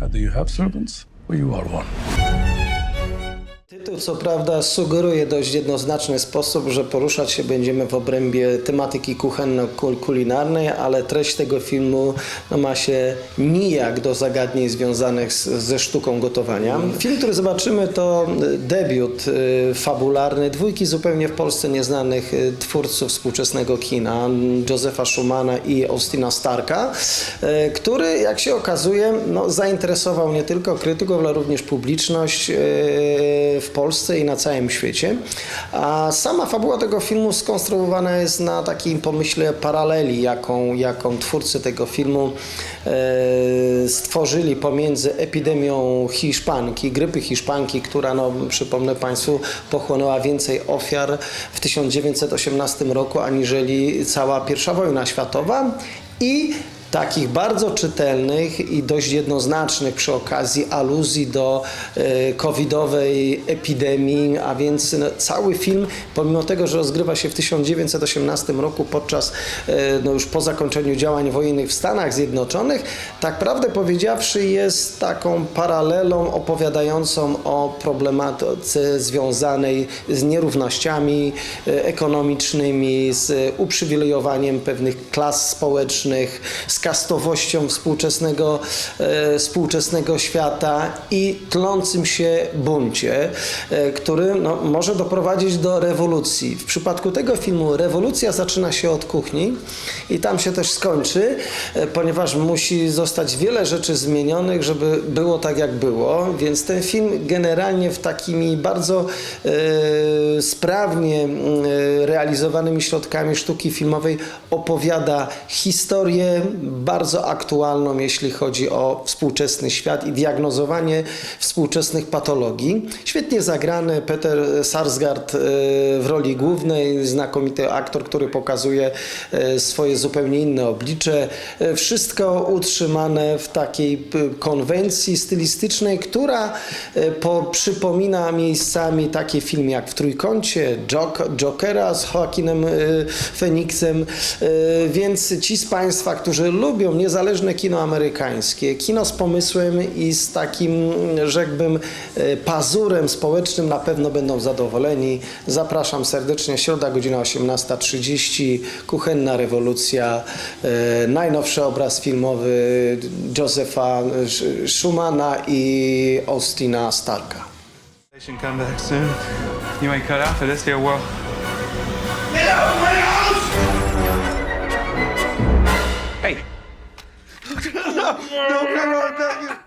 Either you have servants or you are one. Tytuł co prawda sugeruje dość jednoznaczny sposób, że poruszać się będziemy w obrębie tematyki kuchenno-kulinarnej, ale treść tego filmu no, ma się nijak do zagadnień związanych z, ze sztuką gotowania. Film, który zobaczymy to y, debiut y, fabularny dwójki zupełnie w Polsce nieznanych y, twórców współczesnego kina, Josepha Schumana i Austina Starka, który jak się okazuje no, zainteresował nie tylko krytyków, ale również publiczność y, w Polsce i na całym świecie. A sama fabuła tego filmu skonstruowana jest na takim pomyśle paraleli, jaką, jaką twórcy tego filmu e, stworzyli pomiędzy epidemią hiszpanki, grypy hiszpanki, która, no, przypomnę Państwu, pochłonęła więcej ofiar w 1918 roku aniżeli cała I wojna światowa i takich bardzo czytelnych i dość jednoznacznych przy okazji aluzji do e, covidowej epidemii, a więc no, cały film, pomimo tego, że rozgrywa się w 1918 roku podczas, e, no już po zakończeniu działań wojennych w Stanach Zjednoczonych, tak prawdę powiedziawszy jest taką paralelą opowiadającą o problematyce związanej z nierównościami e, ekonomicznymi, z uprzywilejowaniem pewnych klas społecznych, z kastowością współczesnego, e, współczesnego świata i tlącym się buncie, e, który no, może doprowadzić do rewolucji. W przypadku tego filmu rewolucja zaczyna się od kuchni i tam się też skończy, e, ponieważ musi zostać wiele rzeczy zmienionych, żeby było tak jak było, więc ten film generalnie w takimi bardzo e, sprawnie realizowanymi środkami sztuki filmowej opowiada historię bardzo aktualną, jeśli chodzi o współczesny świat i diagnozowanie współczesnych patologii. Świetnie zagrany Peter Sarsgaard e, w roli głównej, znakomity aktor, który pokazuje e, swoje zupełnie inne oblicze. E, Wszystko utrzymane w takiej konwencji stylistycznej, która po, przypomina miejscami takie filmy jak w Trójkącie, Jok, Jokera z Joaquinem Phoenixem, więc ci z Państwa, którzy lubią niezależne kino amerykańskie, kino z pomysłem i z takim, rzekłbym, e, pazurem społecznym na pewno będą zadowoleni. Zapraszam serdecznie, środa, godzina 18.30, Kuchenna Rewolucja, e, najnowszy obraz filmowy Josepha Sch- Schumana i Austina Starka. Come back soon. You ain't cut out for this here world. Hey. no, no, come on, back.